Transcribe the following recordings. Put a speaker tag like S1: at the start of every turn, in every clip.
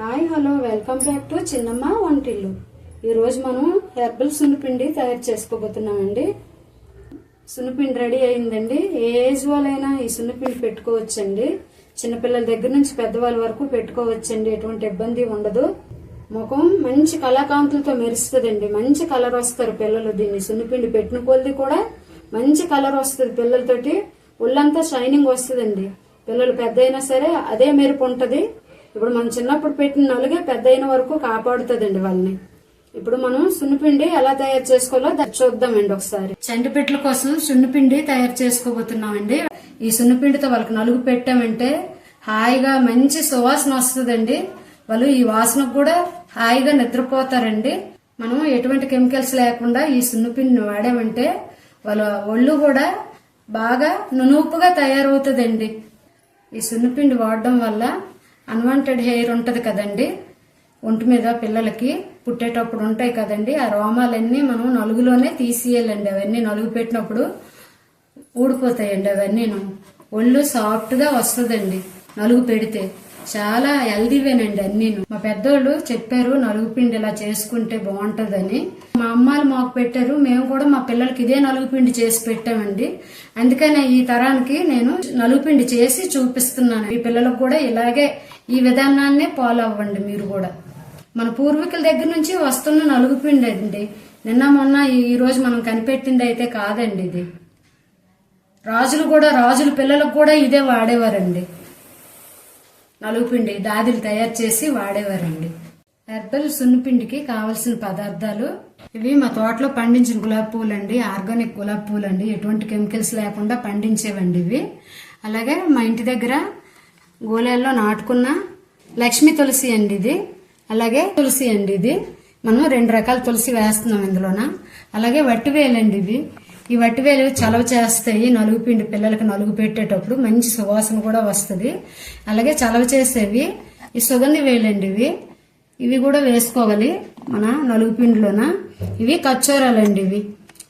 S1: Hi hello welcome back to Chinnamma Vantillu. ఈరోజు మనం herbal సున్నిపిండి తయారు చేసుకోబోతున్నామండి. సున్నిపిండి రెడీ అయిందండి. ఏ ఏజ్ వాళ్ళైనా ఈ సున్నిపిండి పెట్టుకోవచ్చండి. చిన్నపిల్లల దగ్గర నుంచి పెద్దవాళ్ళ వరకు పెట్టుకోవచ్చండి. ఎటువంటి ఇబ్బంది ఉండదు. ముఖం మంచి కళాకాంతులతో మెరుస్తుందండి. మంచి కలర్ వస్తారు పిల్లలు. దీన్ని సున్నిపిండి పెట్టిన కొలది కూడా మంచి కలర్ వస్తుంది పిల్లలతోటి. ఒళ్ళంతా షైనింగ్ వస్తుందండి. పిల్లలు పెద్ద అయినా సరే అదే మెరుపు ఉంటుంది. ఇప్పుడు మనం చిన్నప్పుడు పెట్టిన నలుగే పెద్ద అయిన వరకు కాపాడుతుందండి వాళ్ళని. ఇప్పుడు మనం సున్నిపిండి ఎలా తయారు చేసుకోవాలో దా- చూద్దామండి ఒకసారి. చంటిపెట్ల కోసం సున్నిపిండి తయారు చేసుకోబోతున్నామండి. ఈ సున్నిపిండితో వాళ్ళకి నలుగు పెట్టామంటే హాయిగా మంచి సువాసన వస్తుందండి. వాళ్ళు ఈ వాసన కూడా హాయిగా నిద్రపోతారండి. మనం ఎటువంటి కెమికల్స్ లేకుండా ఈ సున్నిపిండిని వాడామంటే వాళ్ళ ఒళ్ళు కూడా బాగా నునుపుగా తయారవుతుందండి. ఈ సున్నిపిండి వాడడం వల్ల అన్వాంటెడ్ హెయిర్ ఉంటుంది కదండి. ఒంటి మీద పిల్లలకి పుట్టేటప్పుడు ఉంటాయి కదండి. ఆ రోమాలన్నీ మనం నలుగులోనే తీసేయాలండి అవన్నీ నలుగు పెట్టినప్పుడు ఊడిపోతాయండి అవన్నీను. ఒళ్ళు సాఫ్ట్గా వస్తుందండి. నలుగు పెడితే చాలా హెల్దీవేనండి అన్నీను. మా పెద్దోళ్ళు చెప్పారు నలుగు పిండి ఇలా చేసుకుంటే బాగుంటుందని. మా అమ్మాలు మాకు పెట్టారు. మేము కూడా మా పిల్లలకి ఇదే నలుగు పిండి చేసి పెట్టామండి. అందుకనే ఈ తరానికి నేను నలుగు పిండి చేసి చూపిస్తున్నాను. ఈ పిల్లలకు కూడా ఇలాగే ఈ విధానాన్నే ఫాలో అవ్వండి మీరు కూడా. మన పూర్వీకుల దగ్గర నుంచి వస్తున్న నలుగుపిండి అండి. నిన్న మొన్న ఈ రోజు మనం కనిపెట్టింది అయితే కాదండి ఇది. రాజులు కూడా రాజుల పిల్లలకు కూడా ఇదే వాడేవారండి. నలుగుపిండి దాదిలు తయారు చేసి వాడేవారండి. హెర్బల్ సున్నిపిండికి కావలసిన పదార్థాలు ఇవి మా తోటలో పండించిన గులాబీ పూలండి ఆర్గానిక్ గులాబీ పూలండి. ఎటువంటి కెమికల్స్ లేకుండా పండించేవండి ఇవి. అలాగే మా ఇంటి దగ్గర గోళాల్లో నాటుకున్న లక్ష్మీ తులసి అండి ఇది. అలాగే తులసి అండి ఇది. మనం రెండు రకాల తులసి వేస్తున్నాం ఇందులోన. అలాగే వట్టివేలండి ఇవి. ఈ వట్టివేలు చలవ చేస్తాయి. నలుగు పిండి పిల్లలకి నలుగు పెట్టేటప్పుడు మంచి సువాసన కూడా వస్తుంది. అలాగే చలవ చేసేవి ఈ సుగంధి వేలండి ఇవి. ఇవి కూడా వేసుకోవాలి మన నలుగు పిండిలోన. ఇవి కచ్చోరాలండి ఇవి.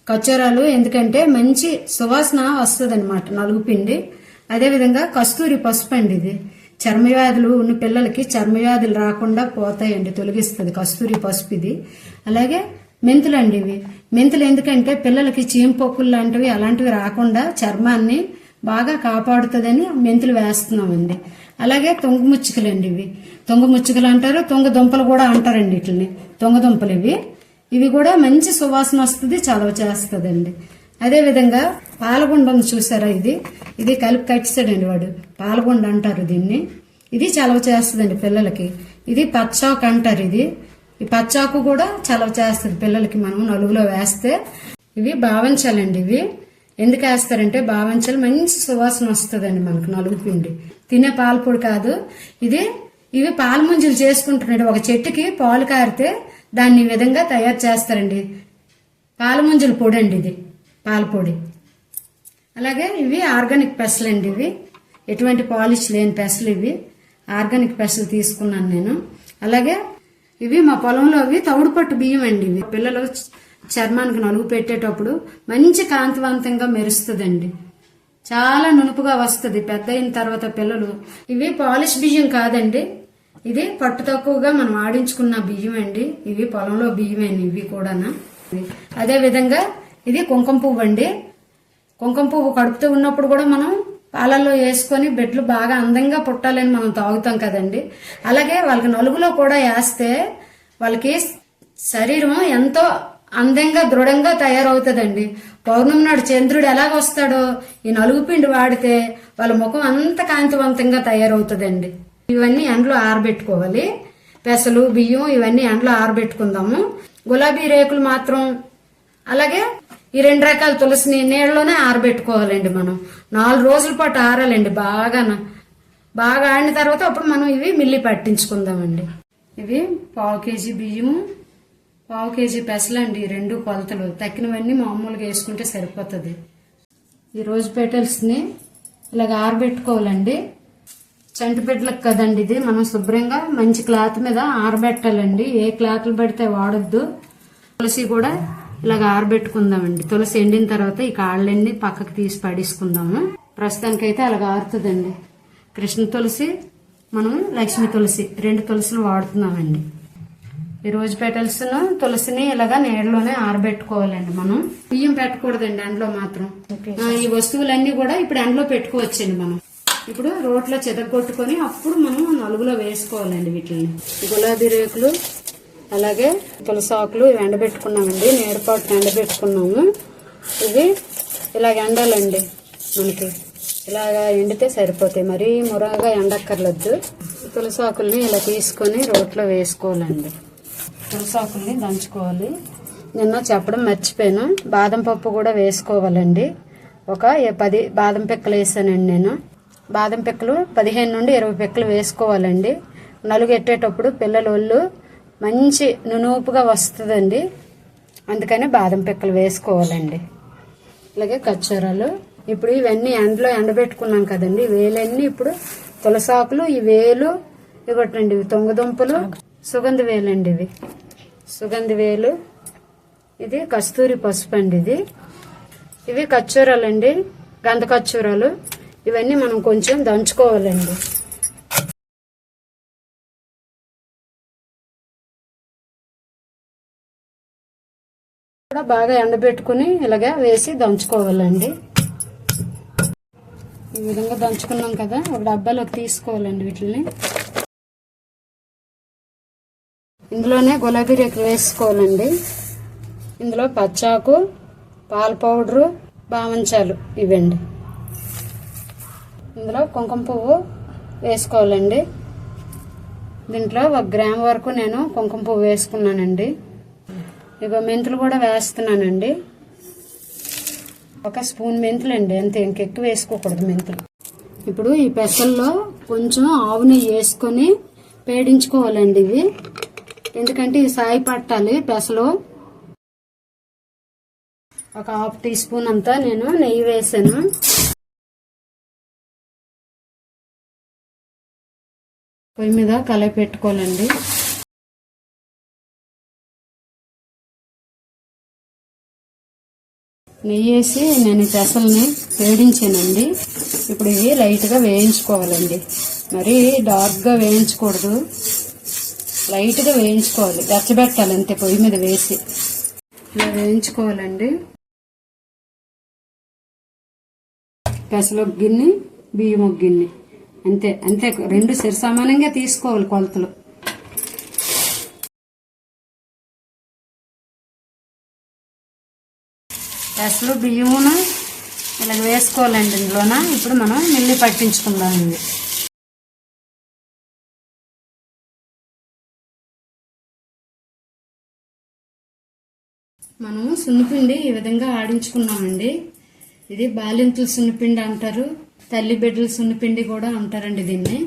S1: కచ్చోరాలు ఎందుకంటే మంచి సువాసన వస్తుంది అనమాట నలుగు పిండి. అదేవిధంగా కస్తూరి పసుపు అండి ఇది. చర్మవ్యాధులు ఉన్న పిల్లలకి చర్మవ్యాధులు రాకుండా పోతాయండి తొలగిస్తుంది కస్తూరి పసుపు ఇది. అలాగే మెంతులు అండి ఇవి. మెంతులు ఎందుకంటే పిల్లలకి చీమపొక్కులు లాంటివి అలాంటివి రాకుండా చర్మాన్ని బాగా కాపాడుతుందని మెంతులు వేస్తున్నామండి. అలాగే తొంగముచ్చుకలు అండి ఇవి. తుంగ ముచ్చుకలు అంటారు తొంగ దుంపలు కూడా అంటారండి వీటిని. తొంగ దుంపలు ఇవి. ఇవి కూడా మంచి సువాసన వస్తుంది చలవ చేస్తుందండి. అదే విధంగా పాలగుండ ఉంది చూసారా ఇది? ఇది కలిపి కట్టిస్తాడండి వాడు. పాలగుండ అంటారు దీన్ని. ఇది చలవ చేస్తుందండి పిల్లలకి. ఇది పచ్చాకు అంటారు ఇది. ఈ పచ్చాకు కూడా చలవ చేస్తుంది పిల్లలకి మనం నలుగులో వేస్తే. ఇవి భావించాలండి ఇవి. ఎందుకు వేస్తారంటే భావించాలి మంచి సువాసన వస్తుందండి మనకు నలుగు పిండి. తినే పాలపొడి కాదు. ఇది ఇవి పాల ముంజులు చేసుకుంటున్నాడు. ఒక చెట్టుకి పాలు కారితే దాన్ని ఈ విధంగా తయారు చేస్తారండి. పాల ముంజులు పొడి అండి ఇది. పాలపొడి. అలాగే ఇవి ఆర్గానిక్ పెసలు అండి ఇవి. ఎటువంటి పాలిష్ లేని పెసలు ఇవి. ఆర్గానిక్ పెసలు తీసుకున్నాను నేను. అలాగే ఇవి మా పొలంలో అవి తౌడుపట్టు బియ్యం అండి ఇవి. పిల్లలు చర్మానికి నలుగు పెట్టేటప్పుడు మంచి కాంతివంతంగా మెరుస్తుందండి. చాలా నునుపుగా వస్తుంది. పెద్ద అయిన తర్వాత పిల్లలు ఇవి పాలిష్ బియ్యం కాదండి. ఇది పట్టు తక్కువగా మనం ఆడించుకున్న బియ్యం అండి ఇవి పొలంలో బియ్యమేని ఇవి కూడానా. అదే విధంగా ఇది కుంకుమ పువ్వు అండి. కుంకుమ పువ్వు కడుపుతూ ఉన్నప్పుడు కూడా మనం పాలల్లో వేసుకొని బెడ్లు బాగా అందంగా పుట్టాలని మనం తాగుతాం కదండి. అలాగే వాళ్ళకి నలుగులో కూడా వేస్తే వాళ్ళకి శరీరం ఎంతో అందంగా దృఢంగా తయారవుతుందండి. పౌర్ణమి నాడు చంద్రుడు ఎలాగ వస్తాడో ఈ నలుగు పిండి వాడితే వాళ్ళ ముఖం అంత కాంతివంతంగా తయారవుతుందండి. ఇవన్నీ ఎండలో ఆరబెట్టుకోవాలి. పెసలు బియ్యం ఇవన్నీ ఎండలో ఆరబెట్టుకుందాము. గులాబీ రేకులు మాత్రం అలాగే ఈ రెండు రకాల తులసిని నీళ్ళలోనే ఆరబెట్టుకోవాలండి మనం. నాలుగు రోజుల పాటు ఆరాలండి బాగా బాగా ఆడిన తర్వాత అప్పుడు మనం ఇవి మిల్లి పట్టించుకుందామండి. ఇవి పావు కేజీ బియ్యము పావు కేజీ పెసలండి ఈ రెండు కొలతలు. తక్కినవన్నీ మామూలుగా వేసుకుంటే సరిపోతుంది. ఈ రోజు పెటల్స్ని ఇలాగ ఆరబెట్టుకోవాలండి. చంటిపెట్టలకు కదండి ఇది. మనం శుభ్రంగా మంచి క్లాత్ మీద ఆరబెట్టాలండి. ఏ క్లాత్లు పెడితే వాడొద్దు. తులసి కూడా ఇలాగ ఆరబెట్టుకుందామండి. తులసి ఎండిన తర్వాత ఈ కాళ్ళన్నీ పక్కకు తీసి పడేసుకుందాము. ప్రస్తుతానికైతే అలాగ ఆరుతుందండి. కృష్ణ తులసి మనం లక్ష్మీ తులసి రెండు తులసులు వాడుతున్నామండి. ఈ రోజు పెటల్స్ను తులసిని ఇలాగా నీడలోనే ఆరబెట్టుకోవాలండి మనం. బియ్యం పెట్టకూడదండి ఎండలో మాత్రం. ఈ వస్తువులన్నీ కూడా ఇప్పుడు ఎండలో పెట్టుకోవచ్చండి మనం. ఇప్పుడు రోట్లో చెదగొట్టుకొని అప్పుడు మనం నలుగులో వేసుకోవాలండి వీటిని. గులాబీ రేకులు అలాగే తులసి ఆకులు ఇవి ఎండబెట్టుకున్నామండి. నేడుపాటు ఎండబెట్టుకున్నాము. ఇవి ఇలాగ ఎండాలండి మనకి. ఇలాగా ఎండితే సరిపోతాయి. మరీ మురగా ఎండక్కర్లేదు. తులసి ఆకుల్ని ఇలా తీసుకొని రోట్లో వేసుకోవాలండి. తులసాకుల్ని దంచుకోవాలి. నిన్న చెప్పడం మర్చిపోయాను. బాదం పప్పు కూడా వేసుకోవాలండి. ఒక పది బాదం పిక్కలు వేసానండి నేను. బాదం పిక్కలు పదిహేను నుండి ఇరవై పిక్కలు వేసుకోవాలండి. నలుగెట్టేటప్పుడు పిల్లలు ఒళ్ళు మంచి నునూపుగా వస్తుందండి. అందుకని బాదం పిక్కలు వేసుకోవాలండి. అలాగే ఖర్చూరాలు ఇప్పుడు ఇవన్నీ ఎండలో ఎండబెట్టుకున్నాం కదండి. వేలన్నీ ఇప్పుడు తులసాకులు ఈ వేలు ఇవ్వటండి ఇవి తొంగదుంపలు. సుగంధ వేలండి ఇవి. సుగంధ వేలు. ఇది కస్తూరి పసుపు అండి ఇది. ఇవి ఖర్చూరాలండి గంధ ఖర్చూరాలు ఇవన్నీ మనం కొంచెం దంచుకోవాలండి. కూడా బాగా ఎండబెట్టుకుని ఇలాగా వేసి దంచుకోవాలండి. ఈ విధంగా దంచుకున్నాం కదా ఒక డబ్బాలోకి తీసుకోవాలండి వీటిని ఇందులోనే గులాబీ రేకులు వేసుకోవాలండి. ఇందులో పచ్చాకు పాల పౌడరు బామంచాలు ఇవ్వండి. ఇందులో కుంకుమ పువ్వు వేసుకోవాలండి. దీంట్లో ఒక గ్రామ్ వరకు నేను కుంకుమ పువ్వు వేసుకున్నానండి. ఇక మెంతులు కూడా వేస్తున్నానండి. ఒక స్పూన్ మెంతులు అండి అంతే ఇంకెక్కువ వేసుకోకూడదు మెంతులు. ఇప్పుడు ఈ పెసల్లో కొంచెం ఆవు నెయ్యి వేసుకొని పేడించుకోవాలండి ఇవి. ఎందుకంటే ఇవి సాయి పట్టాలి పెసలు. ఒక హాఫ్ టీ స్పూన్ అంతా నేను నెయ్యి వేసాను. పొయ్యి మీద కలయి పెట్టుకోవాలండి. నెయ్యి వేసి నేను ఈ పెసల్ని వేడించానండి. ఇప్పుడు ఇవి లైట్గా వేయించుకోవాలండి. మరి డార్క్గా వేయించకూడదు. లైట్గా వేయించుకోవాలి. గచ్చబెట్టాలి అంతే పొయ్యి మీద వేసి. ఇలా వేయించుకోవాలండి. పెసలు ఒక గిన్నె బియ్యం ఒక గిన్నె అంతే అంతే. రెండు సరి సమానంగా తీసుకోవాలి కొలతలు. పెసలు బియ్యమును ఇలా వేసుకోవాలండి ఇందులోన. ఇప్పుడు మనం మిల్లి పట్టించుకుందామండి. మనము సున్నిపిండి ఈ విధంగా ఆడించుకున్నామండి. ఇది బాలింతుల సున్నిపిండి అంటారు. తల్లి బిడ్డల సున్నిపిండి కూడా అంటారండి దీన్ని.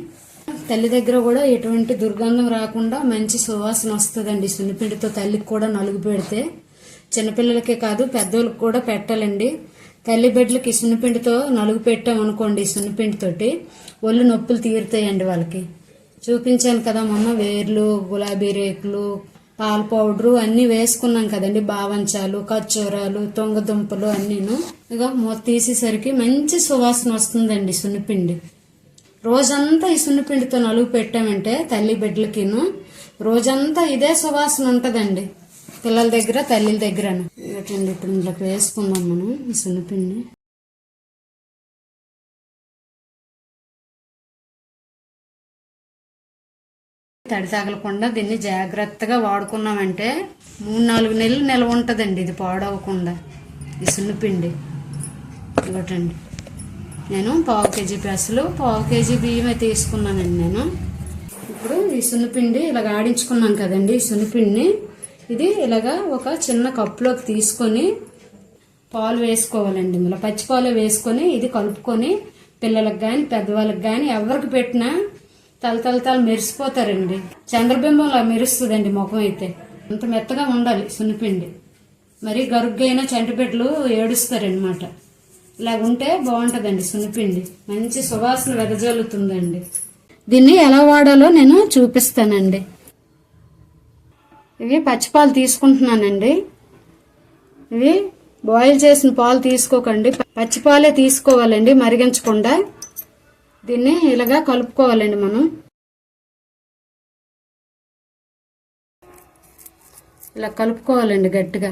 S1: తల్లి దగ్గర కూడా ఎటువంటి దుర్గంధం రాకుండా మంచి సువాసన వస్తుందండి సున్నిపిండితో తల్లికి కూడా నలుగు పెడితే. చిన్నపిల్లలకే కాదు పెద్దోళ్ళకి కూడా పెట్టాలండి. తల్లి బిడ్డలకి సున్నిపిండితో నలుగు పెట్టామనుకోండి సున్నిపిండితోటి ఒళ్ళు నొప్పులు తీరుతాయండి వాళ్ళకి. చూపించాను కదా మొన్న వేర్లు గులాబీ రేకులు పాల పౌడరు అన్నీ వేసుకున్నాం కదండి బావంచాలు కచ్చూరాలు తొంగదుంపలు అన్నీను. ఇక మూత తీసేసరికి మంచి సువాసన వస్తుందండి సున్నిపిండి. రోజంతా ఈ సున్నిపిండితో నలుగు పెట్టామంటే తల్లి బిడ్డలకిను రోజంతా ఇదే సువాసన ఉంటుందండి. పిల్లల దగ్గర తల్లిల దగ్గర ఏంటండి ఇప్పుడు ఇంట్లోకి వేసుకుందాం మనం ఈ సున్నిపిండి తడి తగలకుండా దీన్ని జాగ్రత్తగా వాడుకున్నామంటే మూడు నాలుగు నెలలు నిల్వ ఉంటుందండి ఇది పాడవకుండా. ఈ సున్నపిండి. ఇవ్వటండి. నేను పావు కేజీ పెసలు పావు కేజీ బియ్యమే తీసుకున్నానండి నేను. ఇప్పుడు ఈ సున్నపిండి ఇలాగ ఆడించుకున్నాం కదండి ఈ సున్నపిండిని ఇది ఇలాగా ఒక చిన్న కప్పులోకి తీసుకొని పాలు వేసుకోవాలండి. ఇందులో పచ్చి పాలు వేసుకొని ఇది కలుపుకొని పిల్లలకు కానీ పెద్దవాళ్ళకి కానీ ఎవరికి పెట్టినా తల తల తల మెరిసిపోతారండి. చంద్రబింబంలా మెరుస్తుందండి ముఖం అయితే. అంత మెత్తగా ఉండాలి సున్నిపిండి. మరి గరుగ్గైన చంటిపెట్లు ఏడుస్తారనమాట ఇలా ఉంటే బాగుంటుందండి సున్నిపిండి. మంచి సువాసన వెదజల్లుతుందండి. దీన్ని ఎలా వాడాలో నేను చూపిస్తానండి. ఇవి పచ్చిపాలు తీసుకుంటున్నానండి. ఇవి బాయిల్ చేసిన పాలు తీసుకోకండి. పచ్చిపాలే తీసుకోవాలండి మరిగించకుండా. దీన్ని ఇలాగా కలుపుకోవాలండి మనం. ఇలా కలుపుకోవాలండి గట్టిగా.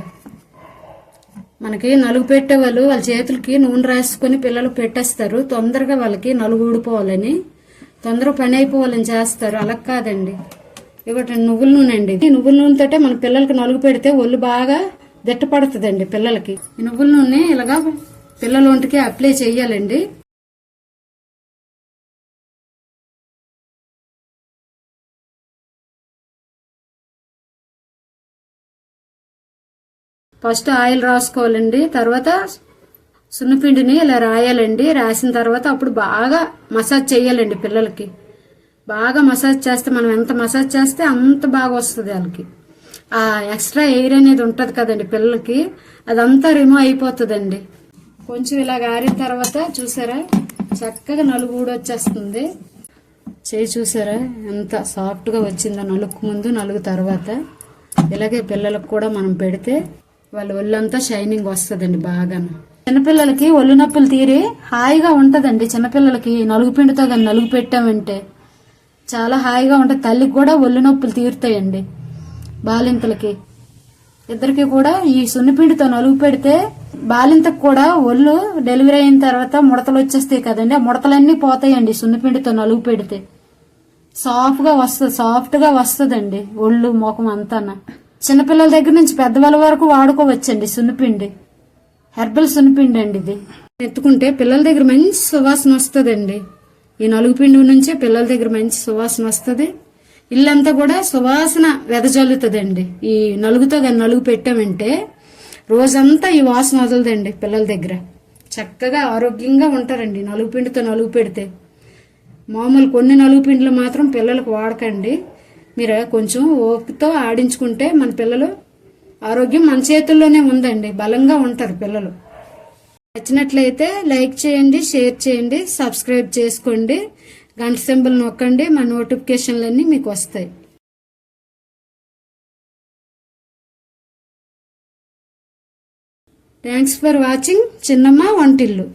S1: మనకి నలుగు పెట్టే వాళ్ళు వాళ్ళ చేతులకి నూనె రాసుకొని పిల్లలు పెట్టేస్తారు. తొందరగా వాళ్ళకి నలుగు ఊడిపోవాలని. తొందరగా పని అయిపోవాలని చేస్తారు. అలా కాదండి. ఇవ్వట నువ్వుల నూనె అండి. ఈ నువ్వుల నూనెతోటే మన పిల్లలకి నలుగు పెడితే ఒళ్ళు బాగా దిట్టపడుతుందండి పిల్లలకి. ఈ నువ్వుల నూనె ఇలాగా పిల్లల ఒంటికి అప్లై చేయాలండి. ఫస్ట్ ఆయిల్ రాసుకోవాలండి. తర్వాత సున్నపిండిని ఇలా రాయాలండి. రాసిన తర్వాత అప్పుడు బాగా మసాజ్ చేయాలండి పిల్లలకి. బాగా మసాజ్ చేస్తే మనం ఎంత మసాజ్ చేస్తే అంత బాగా వస్తుంది వాళ్ళకి ఆ ఎక్స్ట్రా ఎయిర్ అనేది ఉంటుంది కదండి పిల్లలకి అదంతా రిమూవ్ అయిపోతుందండి. కొంచెం ఇలా ఆరిన తర్వాత చూసారా? చక్కగా నలుగు కూడా వచ్చేస్తుంది. చేయి చూసారా? ఎంత సాఫ్ట్గా వచ్చిందో నలుగు ముందు నలుగు తర్వాత. ఇలాగే పిల్లలకు కూడా మనం పెడితే వాళ్ళ ఒళ్ళంతా షైనింగ్ వస్తుందండి బాగాను. చిన్నపిల్లలకి ఒళ్ళు నొప్పులు తీరి హాయిగా ఉంటుందండి చిన్నపిల్లలకి. నలుగు పిండితో కానీ నలుగు పెట్టామంటే. చాలా హాయిగా ఉంటుంది తల్లికి కూడా ఒళ్ళు నొప్పులు తీరుతాయండి బాలింతలకి. ఇద్దరికి కూడా ఈ సున్నిపిండితో నలుగు పెడితే బాలింతకు కూడా ఒళ్ళు డెలివరీ అయిన తర్వాత ముడతలు వచ్చేస్తాయి కదండి. ఆ ముడతలన్నీ పోతాయండి సున్నిపిండితో నలుగు పెడితే. సాఫ్ట్గా వస్తుంది సాఫ్ట్గా వస్తుందండి ఒళ్ళు ముఖం అంతా చిన్నపిల్లల దగ్గర నుంచి పెద్దవాళ్ళ వరకు వాడుకోవచ్చండి సున్నిపిండి. హెర్బల్ సున్నిపిండి అండి ఇది. ఎత్తుకుంటే పిల్లల దగ్గర మంచి సువాసన వస్తుందండి. ఈ నలుగు పిండి నుంచే పిల్లల దగ్గర మంచి సువాసన వస్తుంది. ఇల్లంతా కూడా సువాసన వెదజల్లుతుందండి. ఈ నలుగుతో కానీ నలుగు పెట్టామంటే రోజంతా ఈ వాసన వదలదండి పిల్లల దగ్గర. చక్కగా ఆరోగ్యంగా ఉంటారండి నలుగు పిండితో నలుగు పెడితే. మామూలు కొన్ని నలుగు పిండిలు మాత్రం పిల్లలకు వాడకండి. మీరు కొంచెం ఓపికతో ఆడించుకుంటే మన పిల్లలు ఆరోగ్యం మన చేతుల్లోనే ఉందండి. బలంగా ఉంటారు పిల్లలు. నచ్చినట్లయితే లైక్ చేయండి షేర్ చేయండి సబ్స్క్రైబ్ చేసుకోండి. గంట సింబల్ నొక్కండి మా నోటిఫికేషన్లన్నీ మీకు వస్తాయి. థ్యాంక్స్ ఫర్ వాచింగ్ చిన్నమ్మ వంటిల్లు.